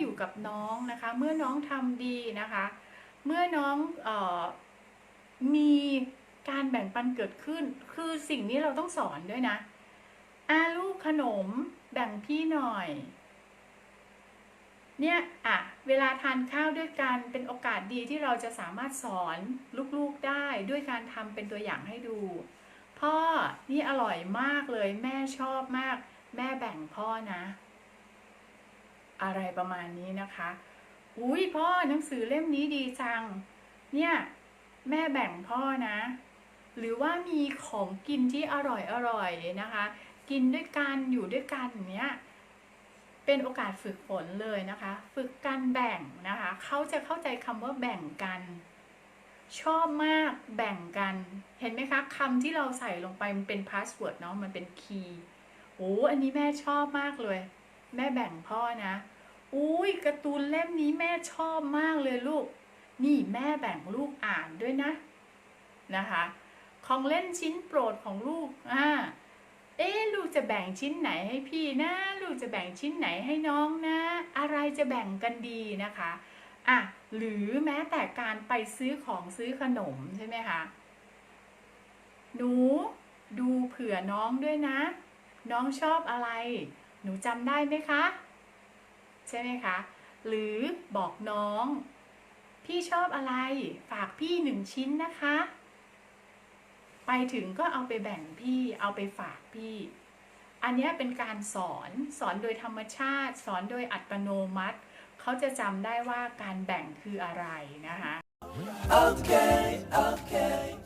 อยู่กับน้องนะคะ เมื่อน้องทำดีนะคะ เมื่อน้องออมีการแบ่งปันเกิดขึ้น คือสิ่งนี้เราต้องสอนด้วยนะอาลูกขนมแบ่งพี่หน่อย เนี่ยอะเวลาทานข้าวด้วยกันเป็นโอกาสดีที่เราจะสามารถสอนลูกๆได้ด้วยการทำเป็นตัวอย่างให้ดู พ่อนี่อร่อยมากเลย แม่ชอบมาก แม่แบ่งพ่อนะ อะไรประมาณนี้นะคะ อุ้ยพ่อหนังสือเล่มนี้ดีจัง เนี่ย แม่แบ่งพ่อนะ หรือว่ามีของกินที่อร่อยอร่อยนะคะ กินด้วยกันอยู่ด้วยกันเนี้ยเป็นโอกาสฝึกฝนเลยนะคะ ฝึกการแบ่งนะคะ เขาจะเข้าใจคำว่าแบ่งกัน ชอบมากแบ่งกัน เห็นไหมคะคำที่เราใส่ลงไปมันเป็นพาสเวิร์ดเนาะมันเป็นคีย์โอ้อันนี้แม่ชอบมากเลย แม่แบ่งพ่อนะอุ้ยการ์ตูนเล่มนี้แม่ชอบมากเลยลูก นี่แม่แบ่งลูกอ่านด้วยนะนะคะ ของเล่นชิ้นโปรดของลูกอ่าเอ๊ลูกจะแบ่งชิ้นไหนให้พี่นะ ลูกจะแบ่งชิ้นไหนให้น้องนะ อะไรจะแบ่งกันดีนะคะอะหรือแม้แต่การไปซื้อของซื้อขนมใช่ไหมคะหนูดูเผื่อน้องด้วยนะ น้องชอบอะไร นูจำได้ไหมคะ ใช่ไหมคะ หรือบอกน้อง พี่ชอบอะไร ฝากพี่หนึ่งชิ้นนะคะ ไปถึงก็เอาไปแบ่งพี่ เอาไปฝากพี่ อันนี้เป็นการสอนสอนโดยธรรมชาติ สอนโดยอัตโนมัติ เขาจะจำได้ว่าการแบ่งคืออะไรนะคะ okay, okay.